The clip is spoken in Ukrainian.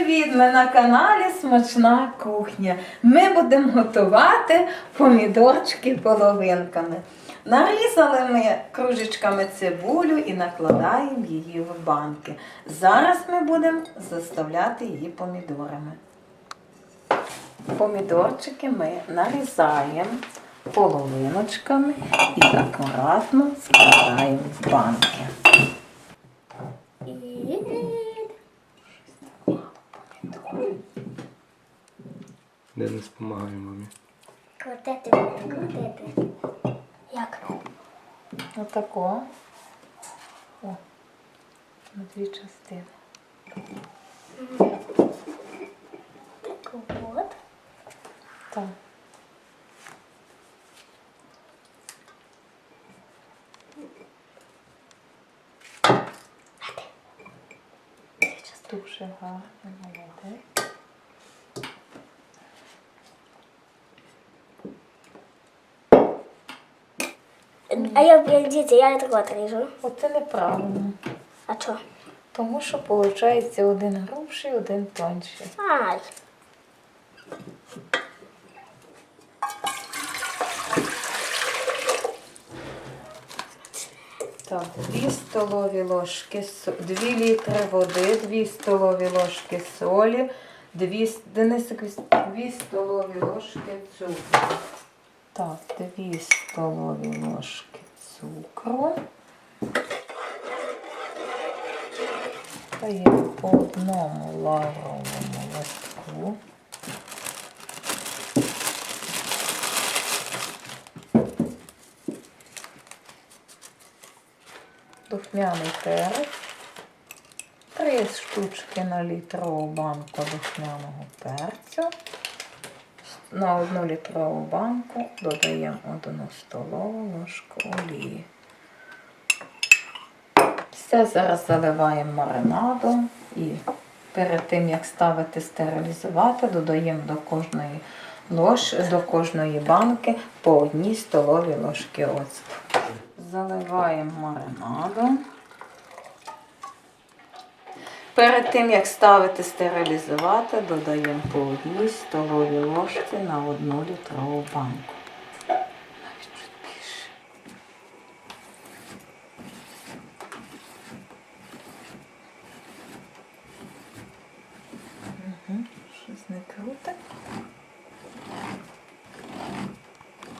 привіт! Ми на каналі Смачна кухня. Ми будемо готувати помідорчики половинками. Нарізали ми кружечками цибулю і накладаємо її в банки. Зараз ми будемо заставляти її помідорами. Помідорчики ми нарізаємо половиночками і акуратно складаємо в банки. Денис допомагає мамі. Крутити, крутити. Як? Отако. О, на дві частини. Так от. Так. Дуже гарно молодець. А я, діти, я так ріжу. Оце неправильно. А що? Тому що виходить один грубший, один тонший. Ай. Так, 2 столові ложки, 2 літри води, 2 столові ложки солі, 2, Денисик, 2 столові ложки цукру. Так, 2 столові ложки цукру. Даємо по одному лавровому листку. духмяний перець, три штучки на літрову банку духмяного перцю. На одну літрову банку додаємо одну столову ложку олії. Все зараз заливаємо маринадом і перед тим, як ставити стерилізувати, додаємо до кожної лож, до кожної банки по одній столовій ложки оцту. Заливаємо маринадом. Перед тим, як ставити стерилізувати, додаємо по одній столовій ложці на одну літрову банку.